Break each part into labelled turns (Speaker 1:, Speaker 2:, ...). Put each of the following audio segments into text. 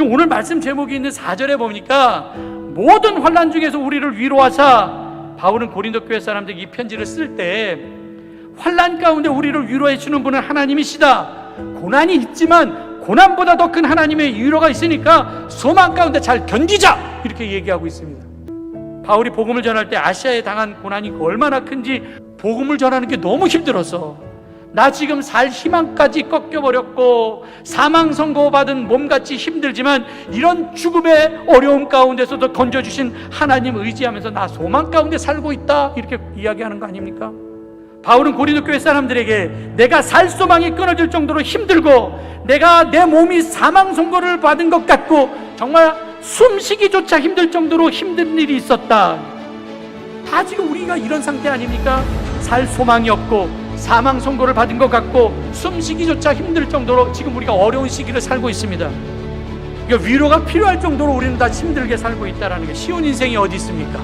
Speaker 1: 오늘 말씀 제목이 있는 4절에 보니까 모든 환란 중에서 우리를 위로하사 바울은 고린도 교회 사람들에게 이 편지를 쓸 때 환란 가운데 우리를 위로해 주는 분은 하나님이시다. 고난이 있지만 고난보다 더 큰 하나님의 위로가 있으니까 소망 가운데 잘 견디자 이렇게 얘기하고 있습니다. 바울이 복음을 전할 때 아시아에 당한 고난이 얼마나 큰지 복음을 전하는 게 너무 힘들어서 나 지금 살 희망까지 꺾여버렸고 사망 선고받은 몸같이 힘들지만 이런 죽음의 어려움 가운데서도 건져주신 하나님 의지하면서 나 소망 가운데 살고 있다 이렇게 이야기하는 거 아닙니까? 바울은 고린도 교회 사람들에게 내가 살 소망이 끊어질 정도로 힘들고 내가 내 몸이 사망 선고를 받은 것 같고 정말 숨쉬기조차 힘들 정도로 힘든 일이 있었다. 다 지금 우리가 이런 상태 아닙니까? 살 소망이 없고 사망 선고를 받은 것 같고 숨쉬기조차 힘들 정도로 지금 우리가 어려운 시기를 살고 있습니다. 그러니까 위로가 필요할 정도로 우리는 다 힘들게 살고 있다는 게 쉬운 인생이 어디 있습니까?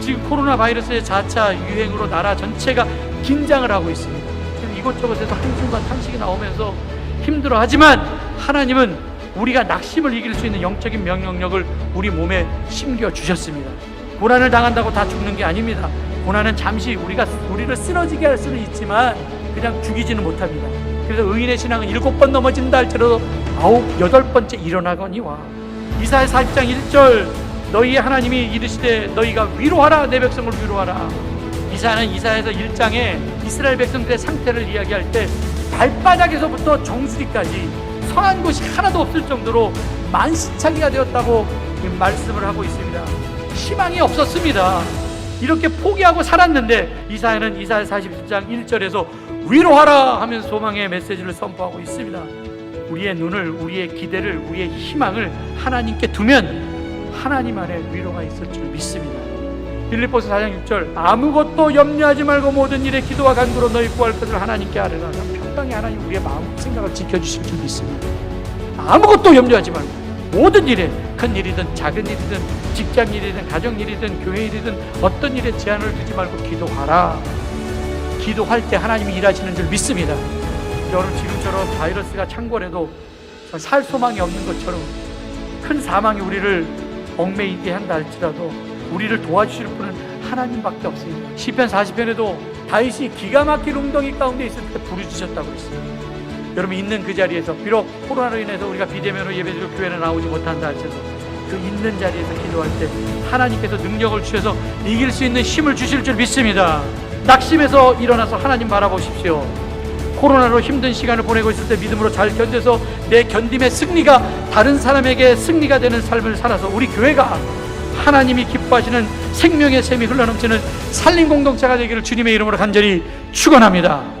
Speaker 1: 지금 코로나 바이러스의 4차 유행으로 나라 전체가 긴장을 하고 있습니다. 지금 이곳저곳에서 한순간 탄식이 나오면서 힘들어 하지만 하나님은 우리가 낙심을 이길 수 있는 영적인 명령력을 우리 몸에 심겨 주셨습니다. 고난을 당한다고 다 죽는 게 아닙니다. 고난은 잠시 우리가 우리를 쓰러지게 할 수는 있지만 그냥 죽이지는 못합니다. 그래서 의인의 신앙은 일곱 번 넘어진다 할지라도 아홉 여덟 번째 일어나거니와. 이사야 40장 1절 너희 하나님이 이르시되 너희가 위로하라 내 백성을 위로하라. 이사야는 이사야에서 1장에 이스라엘 백성들의 상태를 이야기할 때 발바닥에서부터 정수리까지 선한 곳이 하나도 없을 정도로 만시창이가 되었다고 말씀을 하고 있습니다. 희망이 없었습니다 이렇게 포기하고 살았는데 이사야는 이사야 41장 1절에서 위로하라 하면서 소망의 메시지를 선포하고 있습니다 우리의 눈을 우리의 기대를 우리의 희망을 하나님께 두면 하나님 안에 위로가 있을 줄 믿습니다. 빌립보서 4장 6절 아무것도 염려하지 말고 모든 일에 기도와 간구로 너희 구할 것을 하나님께 아뢰라. 평강의 하나님 우리의 마음 생각을 지켜 주실 줄 믿습니다. 아무것도 염려하지 말고 모든 일에 큰 일이든 작은 일이든 직장 일이든 가정 일이든 교회 일이든 어떤 일에 제한을 두지 말고 기도하라. 기도할 때 하나님이 일하시는 줄 믿습니다. 여러분 지금처럼 바이러스가 창궐해도 살 소망이 없는 것처럼 큰 사망이 우리를 얽매이게 한다 할지라도 우리를 도와주실 분은 하나님밖에 없습니다. 시편 40편에도 다윗이 기가 막힌 웅덩이 가운데 있을 때 부르짖었다고 했습니다. 여러분 있는 그 자리에서 비록 코로나로 인해서 우리가 비대면으로 예배드리고 교회에 나오지 못한다 할지라도 그 있는 자리에서 기도할 때 하나님께서 능력을 주셔서 이길 수 있는 힘을 주실 줄 믿습니다. 낙심해서 일어나서 하나님 바라보십시오. 코로나로 힘든 시간을 보내고 있을 때 믿음으로 잘 견뎌서 내 견딤의 승리가 다른 사람에게 승리가 되는 삶을 살아서 우리 교회가 하나님이 기뻐하시는 생명의 샘이 흘러넘치는 살림 공동체가 되기를 주님의 이름으로 간절히 축원합니다.